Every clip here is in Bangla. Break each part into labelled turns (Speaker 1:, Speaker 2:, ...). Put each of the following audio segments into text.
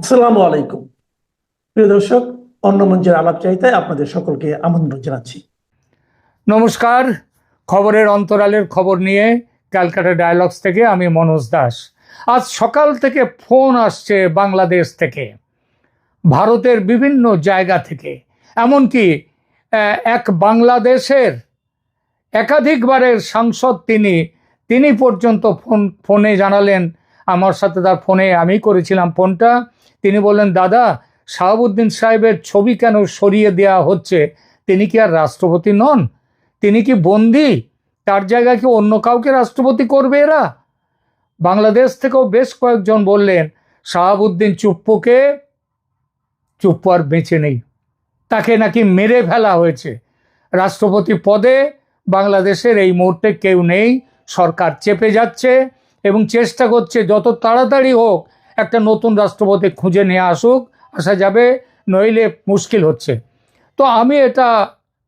Speaker 1: আসসালামু আলাইকুম। প্রিয় দর্শক, অন্য মঞ্চের আলাপ চাইতে আপনাদের সকলকে আমন্ত্রণ জানাচ্ছি।
Speaker 2: নমস্কার। খবরের অন্তরালের খবর নিয়ে ক্যালকাটা ডায়ালগস থেকে আমি মনোজ দাস। আজ সকাল থেকে ফোন আসছে বাংলাদেশ থেকে, ভারতের বিভিন্ন জায়গা থেকে। এমনকি এক বাংলাদেশের একাধিকবারের সাংসদ তিনি তিনি পর্যন্ত ফোন, ফোনে জানালেন। আমার সাথে তার ফোনে আমি করেছিলাম ফোনটা। তিনি বললেন, দাদা, শাহাবুদ্দিন সাহেবের ছবি কেন সরিয়ে দেওয়া হচ্ছে? তিনি কি আর রাষ্ট্রপতি নন? তিনি কি বন্দি? তার জায়গায় কি অন্য কাউকে রাষ্ট্রপতি করবে এরা? বাংলাদেশ থেকেও বেশ কয়েকজন বললেন, শাহাবুদ্দিন চুপ্পুকে, চুপ্পু আর বেঁচে নেই। তাকে নাকি মেরে ফেলা হয়েছে। রাষ্ট্রপতি পদে বাংলাদেশের এই মুহূর্তে কেউ নেই। সরকার চেপে যাচ্ছে এবং চেষ্টা করছে, যত তাড়াতাড়ি হোক একটা নতুন রাষ্ট্রপতি খুঁজে নিয়ে আসুক, আসা যাবে, নইলে মুশকিল হচ্ছে। তো আমি এটা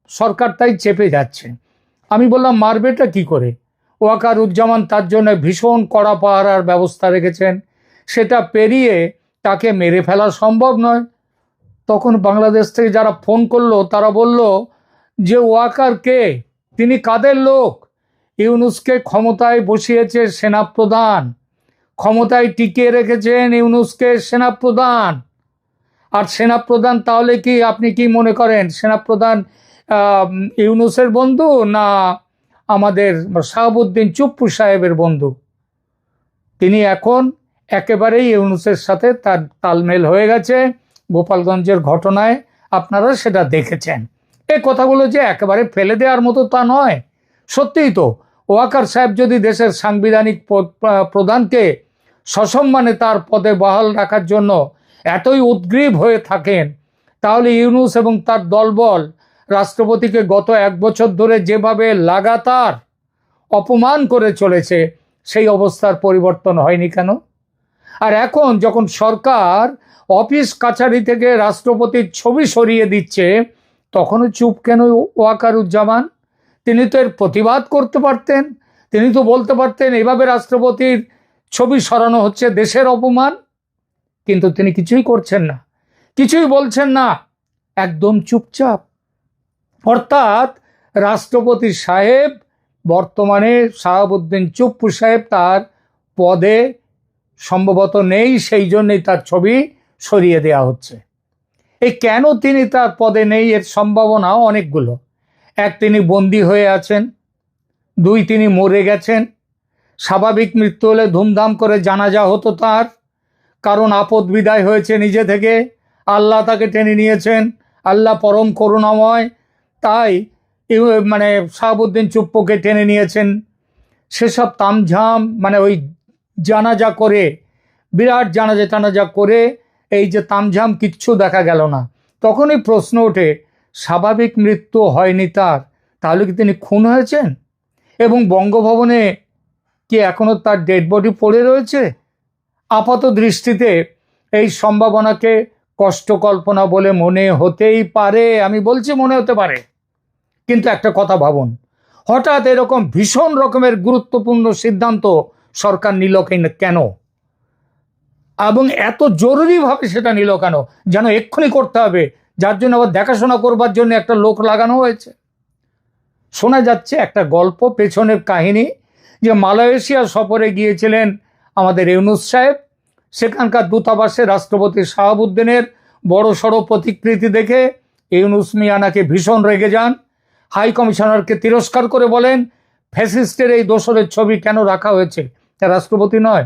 Speaker 2: সরকার তাই চেপে যাচ্ছে। আমি বললাম মারবেটা কি করে? ওয়াকার উজ্জামান তার জন্য ভীষণ কড়া পাহারার ব্যবস্থা রেখেছেন। সেটা পেরিয়ে তাকে মেরে ফেলা সম্ভব নয়। তখন বাংলাদেশ থেকে যারা ফোন করল, তারা বলল যে, ওয়াকার কে? তিনি কাদের লোক? ইউনুসকে ক্ষমতায় বসিয়েছে সেনাপ্রধান। ক্ষমতায় টিকিয়ে রেখেছেন ইউনুসকে সেনাপ্রধান। আর সেনাপ্রধান তাহলে কি, আপনি কি মনে করেন সেনাপ্রধান ইউনুসের বন্ধু না আমাদের শাহাবুদ্দিন চুপ্পু সাহেবের বন্ধু? তিনি এখন একেবারেই ইউনুসের সাথে তার তালমেল হয়ে গেছে গোপালগঞ্জের ঘটনায়। আপনারা সেটা দেখেছেন। এই কথাগুলো যে একেবারে ফেলে দেওয়ার মতো তা নয়। সত্যিই তো, ওয়াকার সাহেব যদি দেশের সাংবিধানিক প্রধানকে সসম্মানে তার পদে বহাল রাখার জন্য এতই উদ্গ্রীব হয়ে থাকেন। তাহলে ইউনুস এবং তার দলবল রাষ্ট্রপতিকে গত এক বছর ধরে যেভাবে লাগাতার অপমান করে চলেছে, সেই অবস্থার পরিবর্তন হয়নি কেন? আর এখন যখন সরকার অফিস কাছারি থেকে রাষ্ট্রপতির ছবি সরিয়ে দিচ্ছে, তখনও চুপ কেন ওয়াকারুজ্জামান? তিনি তো এর প্রতিবাদ করতে পারতেন, তিনি তো বলতে পারতেন, এভাবে রাষ্ট্রপতির ছবি সরানো হচ্ছে দেশের অপমান, কিন্তু তিনি কিছুই করছেন না। কিছুই বলছেন না, একদম চুপচাপ। অর্থাৎ রাষ্ট্রপতি সাহেব, বর্তমানে শাহাবুদ্দিন চুপ্পু সাহেব তার পদে সম্ভবত নেই, সেই জন্যই তার ছবি সরিয়ে দেওয়া হচ্ছে। এই কেন তিনি তার পদে নেই এর সম্ভাবনা অনেকগুলো। এক তিনি বন্দী হয়ে আছেন, দুই তিনি মরে গেছেন স্বাভাবিক মৃত্যু হলে ধুমধাম করে জানাজা হতো তার। কারণ আপদ বিদায় হয়েছে নিজে থেকে। আল্লাহ তাকে টেনে নিয়েছেন। আল্লাহ পরম করুণাময়। তাই মানে শাহাবুদ্দিন চুপ্পুকে টেনে নিয়েছেন। সেসব তামঝাম মানে ওই জানাজা করে, বিরাট জানাজা টানাজা করে এই যে তামঝাম কিচ্ছু দেখা গেল না। তখনই প্রশ্ন ওঠে, স্বাভাবিক মৃত্যু হয়নি তার, তাহলে কি তিনি খুন হয়েছেন? এবং বঙ্গভবনে কি এখনও তার ডেড বডি পড়ে রয়েছে? আপাত দৃষ্টিতে এই সম্ভাবনাকে কষ্ট কল্পনা বলে মনে হতেই পারে, আমি বলছি মনে হতে পারে। কিন্তু একটা কথা ভাবুন, হঠাৎ এরকম ভীষণ রকমের গুরুত্বপূর্ণ সিদ্ধান্ত সরকার নিল কেন? এবং এত জরুরিভাবে সেটা নিল কেন? যেন এক্ষুনি করতে হবে, যার জন্য আবার দেখাশোনা করবার জন্য একটা লোক লাগানো হয়েছে। শোনা যাচ্ছে একটা গল্প, পেছনের কাহিনী যে মালয়েশিয়া সফরে গিয়েছিলেন আমাদের ইউনুস সাহেব, সেখানকার দূতাবাসে রাষ্ট্রপতি শাহাবুদ্দিনের বড় সড়ো প্রতিকৃতি দেখে ইউনুস মিয়ানাকে ভীষণ রেগে যান। হাই কমিশনারকে তিরস্কার করে বলেন, ফ্যাসিস্টের এই দোসরের ছবি কেন রাখা হয়েছে? তা রাষ্ট্রপতি নয়,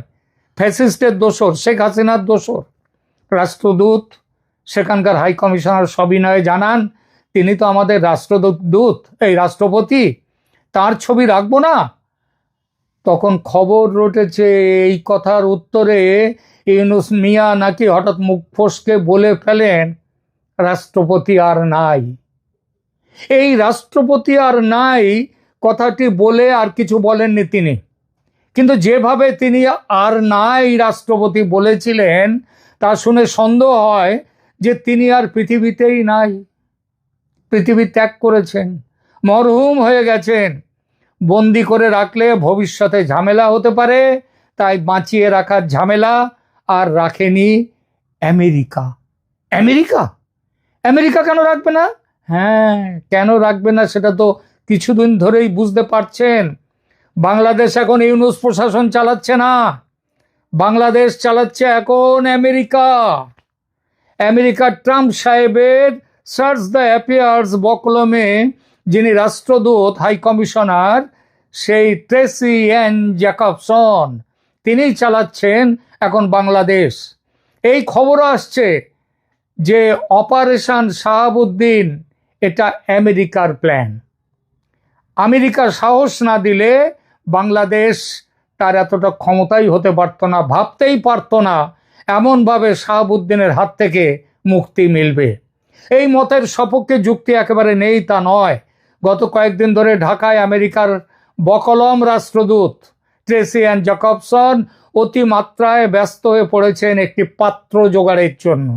Speaker 2: ফ্যাসিস্টের দোসর, শেখ হাসিনার দোসর। রাষ্ট্রদূত, সেখানকার হাই কমিশনার সবিনয়ে জানান, তিনি তো আমাদের রাষ্ট্রদূত দূত এই রাষ্ট্রপতি, তার ছবি রাখব না? তখন খবর রটেছে এই কথার উত্তরে ইউনুস মিয়া নাকি হঠাৎ মুখ ফসকে বলে ফেলেন, রাষ্ট্রপতি আর নাই। এই রাষ্ট্রপতি আর নাই কথাটি বলে আর কিছু বলেননি তিনি। কিন্তু যেভাবে তিনি আর নাই রাষ্ট্রপতি বলেছিলেন, তা শুনে সন্দেহ হয় যে তিনি আর পৃথিবীতেই নাই। পৃথিবী ত্যাগ করেছেন, মরহুম হয়ে গেছেন। বন্দি করে রাখলে ভবিষ্যতে ঝামেলা হতে পারে, তাই বাঁচিয়ে রাখার ঝামেলা আর রাখেনি আমেরিকা। আমেরিকা? আমেরিকা কেন রাখবে না? হ্যাঁ কেন রাখবে না সেটা তো কিছুদিন ধরেই বুঝতে পারছেন। বাংলাদেশ এখন ইউনুস প্রশাসন চালাচ্ছে না। বাংলাদেশ চালাচ্ছে এখন আমেরিকা। আমেরিকার ট্রাম্প সাহেবের সার্চ দ্য অ্যাফেয়ার্স বকলমে যিনি রাষ্ট্রদূত, হাই কমিশনার, সেই ট্রেসি এন জ্যাকবসন, তিনিই চালাচ্ছেন এখন বাংলাদেশ। এই খবর আসছে যে অপারেশন শাহাবুদ্দিন, এটা আমেরিকার প্ল্যান। আমেরিকা সাহস না দিলে বাংলাদেশ তার এতটা ক্ষমতাই হতে পারত না, ভাবতেই পারত না, এমনভাবে শাহাবুদ্দিনের হাত থেকে মুক্তি মিলবে। এই মতের সপক্ষে যুক্তি একেবারে নেই তা নয়। গত কয়েকদিন ধরে ঢাকায় আমেরিকার বকলম রাষ্ট্রদূত ট্রেসি অ্যান্ড জ্যাকবসন অতিমাত্রায় ব্যস্ত হয়ে পড়েছেন একটি পাত্র জোগাড়ের জন্য।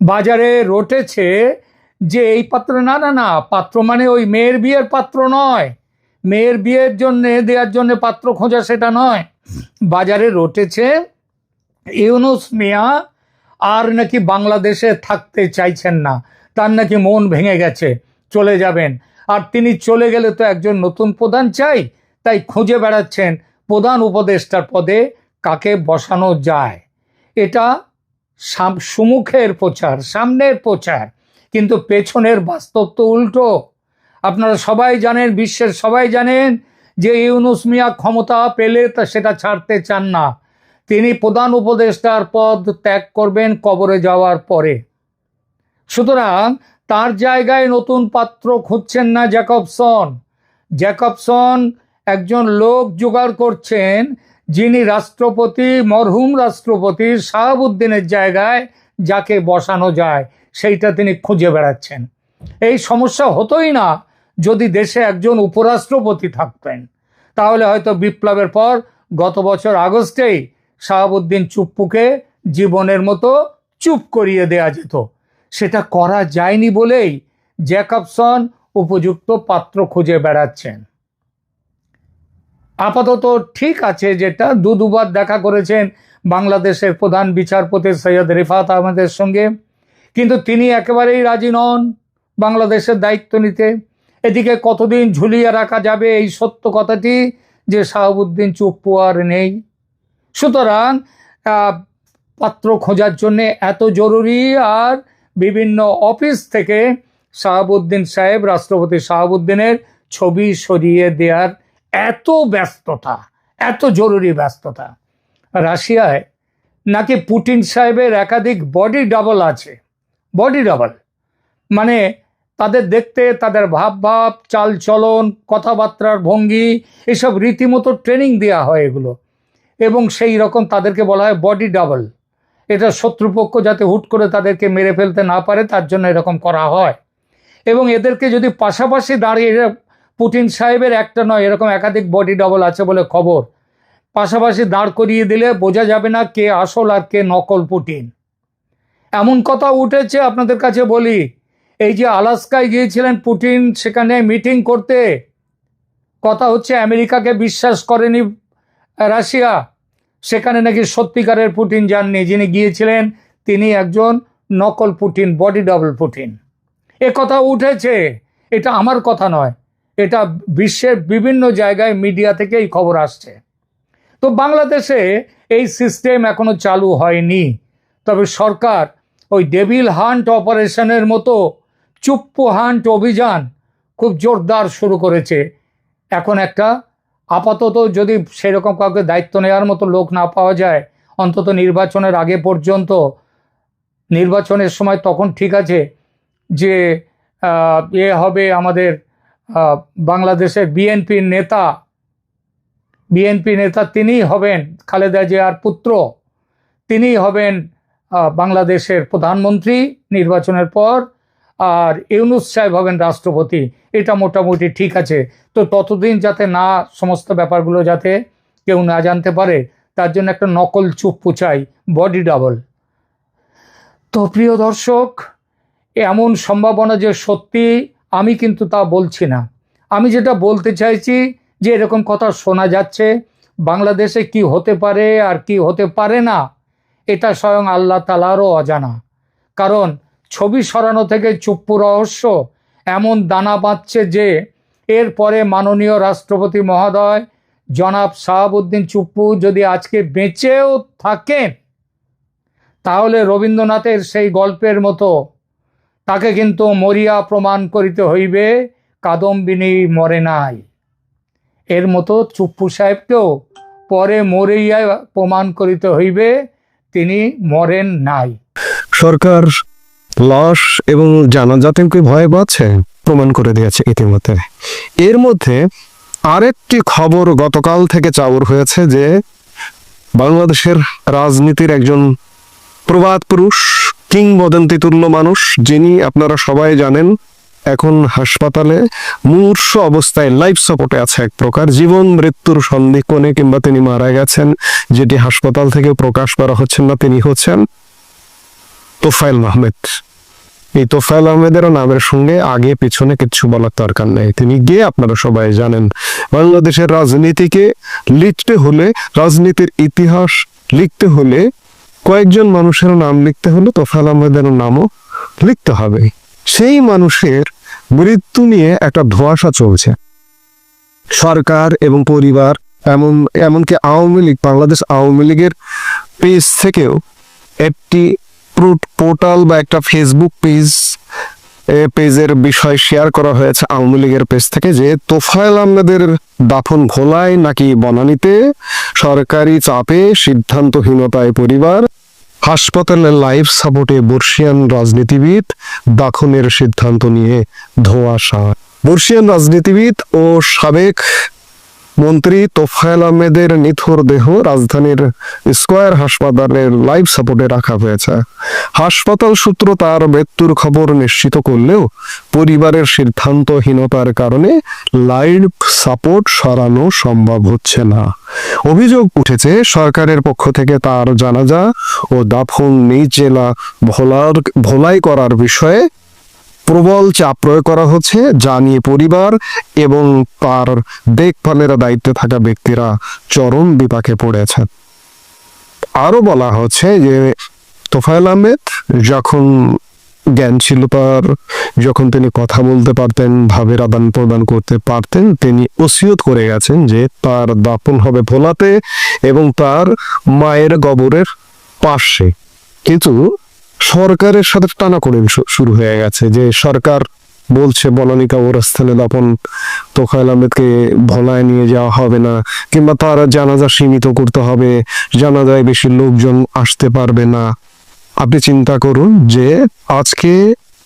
Speaker 2: বাজারে রটেছে যে এই পাত্র, না না না, পাত্র মানে ওই মেয়ের বিয়ের পাত্র নয়। মেয়ের বিয়ের জন্যে, দেওয়ার জন্য পাত্র খোঁজা সেটা নয়। বাজারে রটেছে ইউনুস মিয়া, আর নাকি বাংলাদেশে থাকতে চাইছেন না। তার নাকি মন ভেঙে গেছে। চলে যাবেন। আর তিনি চলে গেলে তো একজন নতুন প্রধান চাই, তাই খুঁজে বেড়াচ্ছেন প্রধান উপদেষ্টার পদে কাকে বসানো যায়। এটা সুমুখের প্রচার, সামনের প্রচার, কিন্তু পেছনের বাস্তব তো উল্টো। আপনারা সবাই জানেন, বিশ্বের সবাই জানেন যে ইউনুস মিয়া ক্ষমতা পেলে তা সেটা ছাড়তে চান না। তিনি প্রধান উপদেষ্টার পদ ত্যাগ করবেন কবরে যাওয়ার পরে। সুতরাং তার জায়গায় নতুন পাত্র খুঁজছেন না জ্যাকবসন। জ্যাকবসন একজন লোক জোগাড় করছেন, যিনি রাষ্ট্রপতি, মরহুম রাষ্ট্রপতি শাহাবুদ্দিনের জায়গায় যাকে বসানো যায়, সেইটা তিনি খুঁজে বেড়াচ্ছেন। এই সমস্যা হতোই না যদি দেশে একজন উপরাষ্ট্রপতি থাকতেন। তাহলে হয়তো বিপ্লবের পর গত বছর আগস্টেই শাহাবুদ্দিন চুপ্পুকে জীবনের মতো চুপ করিয়ে দেয়া যেত। সেটা করা যায়নি বলেই জ্যাকবসন উপযুক্ত পাত্র খুঁজে বেড়াচ্ছেন। আপাতত ঠিক আছে যেটা, দু দুবার দেখা করেছেন বাংলাদেশের প্রধান বিচারপতি সৈয়দ রিফাত আহমেদের সঙ্গে, কিন্তু তিনি একেবারেই রাজি নন বাংলাদেশের দায়িত্ব নিতে। এদিকে কতদিন ঝুলিয়ে রাখা যাবে এই সত্য কথাটি যে শাহাবুদ্দিন চুপ্পু আর নেই। সুতরাং পাত্র খোঁজার জন্যে এত জরুরি আর বিভিন্ন অফিস থেকে শাহাবুদ্দিন সাহেব, রাষ্ট্রপতি শাহাবুদ্দিনের ছবি সরিয়ে দেওয়ার এত ব্যস্ততা, এত জরুরি ব্যস্ততা। রাশিয়ায় নাকি পুটিন সাহেবের একাধিক বডি ডাবল আছে, বডি ডাবল। মানে তাদের দেখতে, তাদের ভাব ভাব চাল চলন কথাবার্তার ভঙ্গি, এসব রীতিমতো ট্রেনিং দেওয়া হয় এগুলো। এবং সেই রকম তাদেরকে বলা হয় বডি ডাবল। এটা শত্রুপক্ষ যাতে হুট করে তাদেরকে মেরে ফেলতে না পারে, তার জন্য এরকম করা হয়। এবং এদেরকে যদি পাশাপাশি দাঁড়িয়ে পুটিন সাহেবের একটা নয়, এরকম একাধিক বডি ডবল আছে বলে খবর। পাশাপাশি দাঁড় করিয়ে দিলে বোঝা যাবে না কে আসল আর কে নকল পুটিন এমন কথা উঠেছে আপনাদের কাছে বলি, এই যে আলাস্কায় গিয়েছিলেন পুটিন সেখানে মিটিং করতে, কথা হচ্ছে আমেরিকাকে বিশ্বাস করেনি রাশিয়া। সেখানে নাকি সত্যিকারের পুটিন যাননি, যিনি গিয়েছিলেন তিনি একজন নকল পুটিন বডি ডাবল পুটিন এ কথা উঠেছে, এটা আমার কথা নয়, এটা বিশ্বের বিভিন্ন জায়গায় মিডিয়া থেকে এই খবর আসছে। তো বাংলাদেশে এই সিস্টেম এখনও চালু হয়নি, তবে সরকার ওই ডেভিল হান্ট অপারেশনের মতো চুপ্পু হান্ট অভিযান খুব জোরদার শুরু করেছে। এখন একটা আপাতত যদি সেরকম কাউকে দায়িত্ব নেওয়ার মতো লোক না পাওয়া যায়, অন্তত নির্বাচনের আগে পর্যন্ত, নির্বাচনের সময় তখন ঠিক আছে যে এ হবে আমাদের বাংলাদেশের বিএনপির নেতা, বিএনপি নেতা তিনিই হবেন খালেদা জিয়ার পুত্র, তিনিই হবেন বাংলাদেশের প্রধানমন্ত্রী নির্বাচনের পর, আর ইউনুস সাহেব হবেন রাষ্ট্রপতি। এটা মোটামুটি ঠিক আছে। তো ততদিন যাতে না সমস্ত ব্যাপারগুলো যাতে কেউ না জানতে পারে, তার জন্য একটা নকল চুপ্পু চাই বডি ডাবল। তো প্রিয় দর্শক, এমন সম্ভাবনা যে সত্যি আমি কিন্তু তা বলছি না। আমি যেটা বলতে চাইছি যে এরকম কথা শোনা যাচ্ছে, বাংলাদেশে কি হতে পারে আর কি হতে পারে না, এটা স্বয়ং আল্লাহ তালারও অজানা। কারণ ছবি সরানো থেকে চুপ্পু রহস্য এমন দানা বাঁধছে যে এরপরে মাননীয় রাষ্ট্রপতি মহোদয়, জনাব শাহাবুদ্দিন চুপ্পু যদি আজকে বেঁচেও থাকেন তাহলে রবীন্দ্রনাথের সেই গল্পের মতো তাকে কিন্তু মরিয়া প্রমাণ করিতে হইবে, কাদম্বিনী মরে নাই। এর মতো চুপ্পু সাহেবকেও পরে মরিয়া প্রমাণ করিতে হইবে, তিনি মরেন নাই।
Speaker 3: সরকার লাশ এবং জানাজাতিকে ভয় পাচ্ছে? প্রমাণ করে দিয়েছে ইতিমধ্যে। এর মধ্যে আরেকটি খবর গতকাল থেকে চাউর হয়েছে যে বাংলাদেশের রাজনীতির একজন প্রবাদ পুরুষ কিংবদন্তি তুল্য মানুষ, যিনি আপনারা সবাই জানেন, এখন হাসপাতালে মূর্ষ অবস্থায় লাইফ সাপোর্টে আছে এক প্রকার। জীবন, মৃত্যুর সন্ধিক্ষণে কিংবা তিনি মারা গেছেন, যেটি হাসপাতাল থেকে প্রকাশ করা হচ্ছেন না, তিনি হচ্ছেন তোফাইল আহমেদ। এই তোফাইল আহমেদের নামের সঙ্গে আগে পিছনে কিছু বলার দরকার নেই। তিনি গিয়ে আপনারা সবাই জানেন, বাংলাদেশের রাজনীতিকে লিখতে হলে, রাজনীতির ইতিহাস লিখতে হলে কয়েকজন মানুষের নাম লিখতে হলে তোফাইল আহমেদের নামও লিখতে হবে। সেই মানুষের মৃত্যু নিয়ে একটা ধোঁয়াশা চলছে। সরকার এবং পরিবার এমন, এমনকি আওয়ামী লীগ, বাংলাদেশ আওয়ামী লীগের পেজ থেকেও একটি পোর্টাল বা একটা ফেসবুক পেজ পেজের বিষয় শেয়ার করা হয়েছে আওয়ামী লীগের পেজ থেকে যে তোফায়েল আহমেদের দাফন ভোলায় নাকি বনানীতে সরকারি চাপে সিদ্ধান্তহীনতায় পরিবার হাসপাতালে লাইফ সাপোর্টে বর্ষিয়ান রাজনীতিবিদ দাফনের সিদ্ধান্ত নিয়ে ধোঁয়াশা। বর্ষিয়ান রাজনীতিবিদ ও সাবেক মন্ত্রী তোফায়েল আহমেদের নিথর দেহ রাজধানীর স্কয়ার হাসপাতালের লাইফ সাপোর্টে রাখা হয়েছে। হাসপাতাল সূত্র তার মৃত্যুর খবর নিশ্চিত করলেও পরিবারের সিদ্ধান্তহীনতার কারণে লাইফ সাপোর্ট সরানো সম্ভব হচ্ছে না। অভিযোগ উঠেছে, সরকারের পক্ষ থেকে তার জানাজা ও দাফন নিজ জেলা ভোলার ভোলাই করার বিষয়ে প্রবল চাপ প্রয়োগ করা হচ্ছে, যা নিয়ে পরিবার এবং তার দেখভালের দায়িত্বে থাকা ব্যক্তিরা চরম বিপাকে পড়েছে। আরও বলা হচ্ছে যে, তোফায়েল আহমেদ যখন জ্ঞান ছিল তার, যখন তিনি কথা বলতে পারতেন, ভাবের আদান প্রদান করতে পারতেন, তিনি ওসিয়ত করে গেছেন যে তার দাপন হবে ভোলাতে এবং তার মায়ের গবরের পাশে। কিন্তু সরকারের সাথে টানাকড়িন শুরু হয়ে গেছে যে সরকার বলছে বনানিকা ওরস্থানে দাপন তোফায়েল আহমেদকে ভোলায় নিয়ে যাওয়া হবে না, কিংবা তার জানাজা সীমিত করতে হবে, জানাজায় বেশি লোকজন আসতে পারবে না। আপনি চিন্তা করুন যে আজকে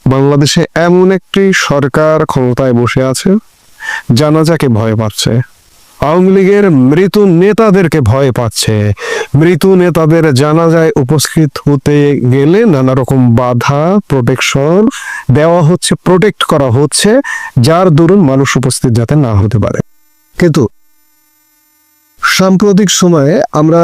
Speaker 3: বাংলাদেশে এমন একটি সরকার ক্ষমতায় বসে আছে, জানাজাকে ভয় পাচ্ছে। আওয়ামী লীগের মৃত নেতাদেরকে ভয় পাচ্ছে। মৃত নেতাদের জানাজায় উপস্থিত হতে গেলে নানা রকম বাধা প্রোটেকশন দেওয়া হচ্ছে প্রোটেক্ট করা হচ্ছে, যার দরুন মানুষ উপস্থিত যাতে না হতে পারে। কিন্তু সাম্প্রতিক সময়ে আমরা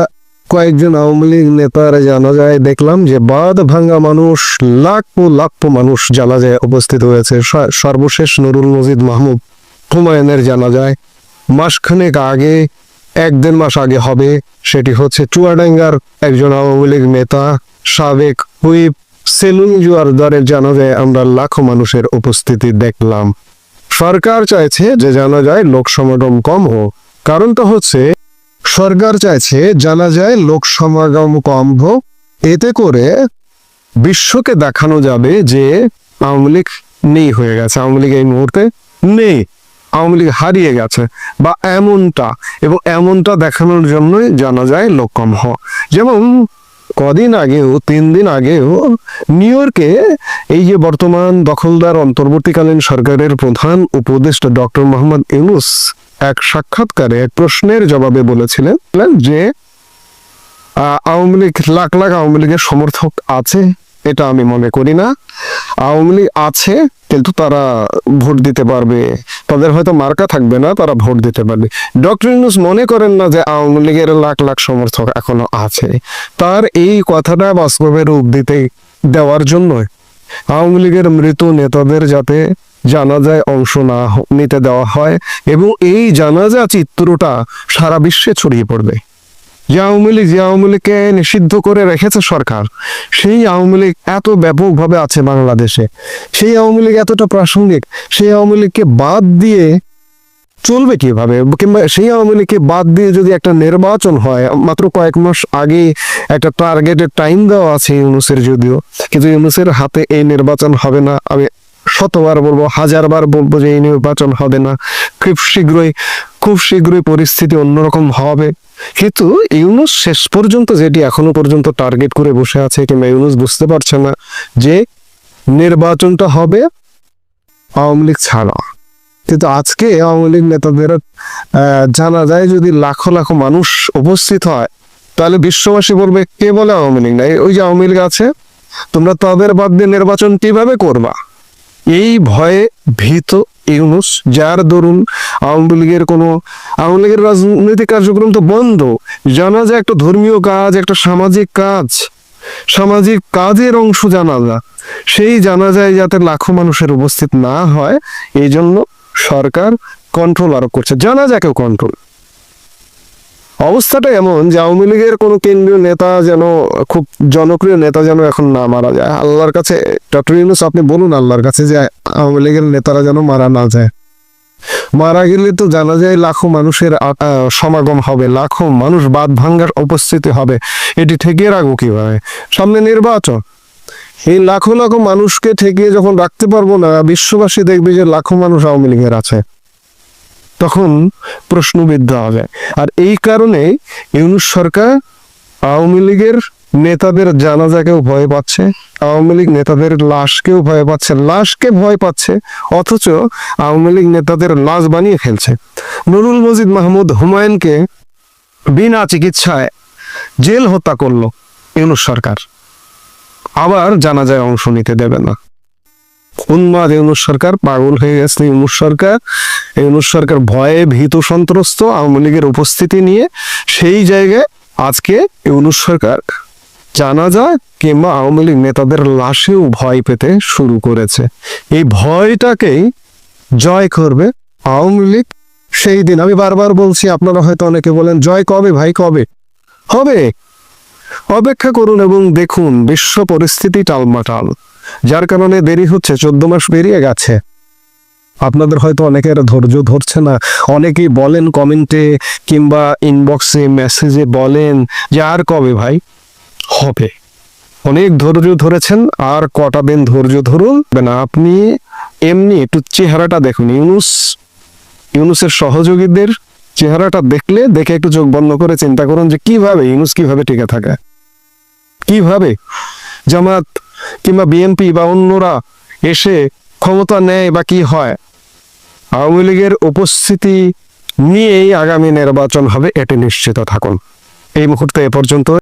Speaker 3: কয়েকজন আওয়ামী লীগ নেতার জানা যায় দেখলাম যে বাদ ভাঙ্গা মানুষ, লাখ লাখ মানুষ জানা যায় উপস্থিত হয়েছে। সর্বশেষ নুরুল মজিদ মাহমুদ হুমায়ুনের জানা যায় মাসখানেক আগে এক দেড় মাস আগে হবে, সেটি হচ্ছে চুয়াডাঙ্গার একজন আওয়ামী লীগ নেতা সাবেক হুইপ সেলুন জুয়ারদারের জানা যায় আমরা লাখো মানুষের উপস্থিতি দেখলাম। সরকার চাইছে যে জানা যায় লোক সমাগম কম হোক। কারণটা হচ্ছে, সরকার চাইছে জানা যায় লোক সমাগম কম হোক। এতে করে বিশ্বকে দেখানো যাবে যে আওয়ামী লীগ নেই হয়ে গেছে। আওয়ামী লীগ এই মুহূর্তে নেই। আওয়ামী লীগ হারিয়ে গেছে বা এমনটা এবং এমনটা দেখানোর জন্যই জানা যায় লোক কম হওয়া। যেমন কদিন আগেও, তিন দিন আগেও নিউ ইয়র্কে এই যে বর্তমান দখলদার অন্তর্বর্তীকালীন সরকারের প্রধান উপদেষ্টা ডক্টর মোহাম্মদ ইউনুস এক সাক্ষাৎকারে এক প্রশ্নের জবাবে বলেছিলেন যে আওয়ামী লীগ, লাখ লাখ আওয়ামী লীগের সমর্থক আছে। এটা আমি মনে করি না। আওয়ামী লীগ আছে, কিন্তু তারা ভোট দিতে পারবে। তাদের হয়তো মার্কা থাকবে না, তারা ভোট দিতে পারবে। ডক্টর ইউনুস মনে করেন না যে আওয়ামী লীগের লাখ লাখ সমর্থক এখনও আছে। তার এই কথাটা বাস্তবে রূপ দিতে, দেওয়ার জন্য আওয়ামী লীগের মৃত নেতাদের যাতে জানাজায় অংশ না নিতে দেওয়া হয় এবং এই জানাজা চিত্রটা সারা বিশ্বে ছড়িয়ে পড়বে। যে আওয়ামী যে আওয়ামী নিষিদ্ধ করে রেখেছে সরকার, সেই আওয়ামী লীগ এত ব্যাপকভাবে আছে বাংলাদেশে। সেই আওয়ামী লীগ এতটা প্রাসঙ্গিক, সেই আওয়ামী লীগকে বাদ দিয়ে চলবে কীভাবে? কিংবা সেই আওয়ামী লীগকে বাদ দিয়ে যদি একটা নির্বাচন হয়, মাত্র কয়েক মাস আগে একটা টার্গেটের টাইম দেওয়া আছে ইউনুসের যদিও, কিন্তু ইউনুসের হাতে এই নির্বাচন হবে না। আমি শতবার বলব, হাজারবার বলব যে এই নির্বাচন হবে না। খুব শীঘ্রই খুব শীঘ্রই পরিস্থিতি অন্যরকম হবে। কিন্তু ইউনুস শেষ পর্যন্ত যেটি এখনও পর্যন্ত টার্গেট করে বসে আছে কিংবা ইউনুস বুঝতে পারছে না, যে নির্বাচনটা হবে আওয়ামী লীগ ছাড়া। কিন্তু আজকে আওয়ামী লীগ নেতাদের জানা যায় যদি লাখো লাখো মানুষ উপস্থিত হয়, তাহলে বিশ্ববাসী বলবে, কে বলে আওয়ামী লীগ নাই? ওই যে আওয়ামী লীগ আছে, তোমরা তাদের বাদ দিয়ে নির্বাচন কীভাবে করবা? এই ভয়ে ভীত ইউনুস, যার দরুন আওয়ামী লীগের কোনো আওয়ামী লীগের রাজনৈতিক কার্যক্রম তো বন্ধ। জানা যায় একটা ধর্মীয় কাজ, একটা সামাজিক কাজ। সামাজিক কাজের অংশ জানাজা। সেই জানা যায় যাতে লাখো মানুষের উপস্থিত না হয় এই জন্য সরকার কন্ট্রোল আরোপ করছে। জানা যায় কেউ কন্ট্রোল অবস্থাটা এমন যে আওয়ামী লীগের কোনো কেন্দ্রীয় নেতা যেন, খুব জনপ্রিয় নেতা যেন এখন না মারা যায়। আল্লাহর কাছে, ডক্টর ইউনুস, আপনি বলুন আল্লাহর কাছে যে আওয়ামী লীগের নেতারা যেন মারা না যায়। মারা গেলে তো জানা যায় লাখো মানুষের সমাগম হবে, লাখো মানুষ বাদ ভাঙ্গার উপস্থিতি হবে। এটি ঠেকিয়ে রাখব কীভাবে? সামনে নির্বাচন। এই লাখো লাখো মানুষকে ঠেকিয়ে যখন রাখতে পারব না, বিশ্ববাসী দেখবে যে লাখো মানুষ আওয়ামী লীগের আছে। তখন প্রশ্নবিদ্ধ হবে। আর এই কারণে ইউনুস সরকার আওয়ামী লীগের নেতাদের জানাজাকেও ভয় পাচ্ছে, আওয়ামী লীগ নেতাদের লাশকেও ভয় পাচ্ছে, লাশকে ভয় পাচ্ছে, অথচ আওয়ামী লীগ নেতাদের লাশ বানিয়ে ফেলছে। নুরুল মজিদ মাহমুদ হুমায়ুনকে বিনা চিকিৎসায় জেল হত্যা করল ইউনুস সরকার। আবার জানাজায় অংশ নিতে দেবে না। উন্মাদ ইউনুস সরকার পাগল হয়ে গেছে। ইউনুস সরকার ইউনুস সরকার ভয়ে ভীত সন্ত্রস্ত আওয়ামী লীগের উপস্থিতি নিয়ে সেই জায়গায় আজকে ইউনুস সরকার জানা যায় কিংবা আওয়ামী লীগ নেতাদের লাশেও ভয় পেতে শুরু করেছে। এই ভয়টাকেই জয় করবে আওয়ামী লীগ। সেই দিন আমি বারবার বলছি, আপনারা হয়তো অনেকে বলেন, জয় কবে ভাই, কবে? হবে। অপেক্ষা করুন এবং দেখুন বিশ্ব পরিস্থিতি টালমাটাল। যার কারণে দেরি হচ্ছে, চোদ্দ মাস পেরিয়ে গেছে। আপনাদের হয়তো অনেকের ধৈর্য ধরছে না। অনেকেই বলেন কমেন্টে কিংবা ইনবক্সে মেসেজে বলেন যে, আর কবে ভাই? হবে। অনেক ধৈর্য ধরেছেন, আর কটা দিন ধৈর্য ধরুন। না আপনি এমনি একটু চেহারাটা দেখুন। ইউনুস, ইউনুসের সহযোগীদের চেহারাটা দেখলে, দেখে একটু চোখ বন্ধ করে চিন্তা করুন যে, কীভাবে ইউনুস কীভাবে টিকে থাকে? কীভাবে জামাত কিংবা বিএনপি বা অন্যরা এসে ক্ষমতা নেয় বা কি হয়? আওয়ামী লীগের উপস্থিতি নিয়েই আগামী নির্বাচন হবে এটি নিশ্চিত থাকুন। এই মুহূর্তে এ পর্যন্ত